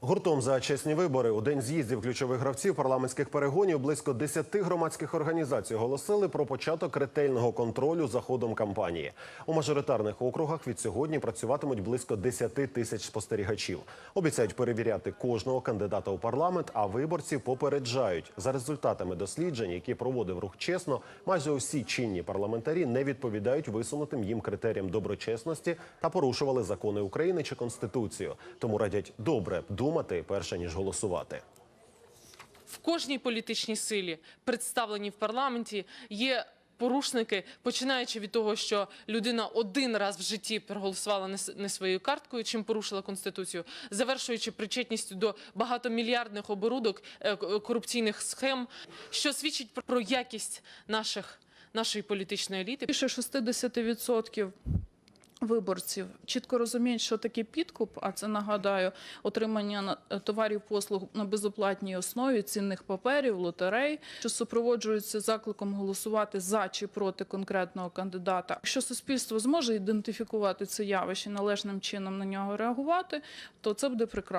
Гуртом за чесні вибори у день з'їздів ключових гравців парламентських перегонів близько 10 громадських організацій оголосили про початок ретельного контролю за ходом кампанії. У мажоритарних округах від сьогодні працюватимуть близько 10 тисяч спостерігачів. Обіцяють перевіряти кожного кандидата у парламент, а виборці попереджають за результатами досліджень, які проводив рух чесно. Майже усі чинні парламентарі не відповідають висунутим їм критеріям доброчесності та порушували закони України чи конституцію. Тому радять добре думати перше ніж голосувати. в кожній політичній силі, представленій в парламенті, є порушники, починаючи від того, що людина один раз в житті проголосувала не своєю карткою, чим порушила конституцію, завершуючи причетністю до багатомільярдних оборудок е, корупційних схем, що свідчить про- про якість наших нашої політичної еліти. Більше 60% виборців чітко розуміють, що таке підкуп, а це нагадаю, отримання на- товарів послуг на безоплатній основі, цінних паперів, лотерей, що супроводжуються закликом голосувати за чи проти конкретного кандидата. Якщо суспільство зможе ідентифікувати це явище, належним чином на нього реагувати, то це буде прекрасно.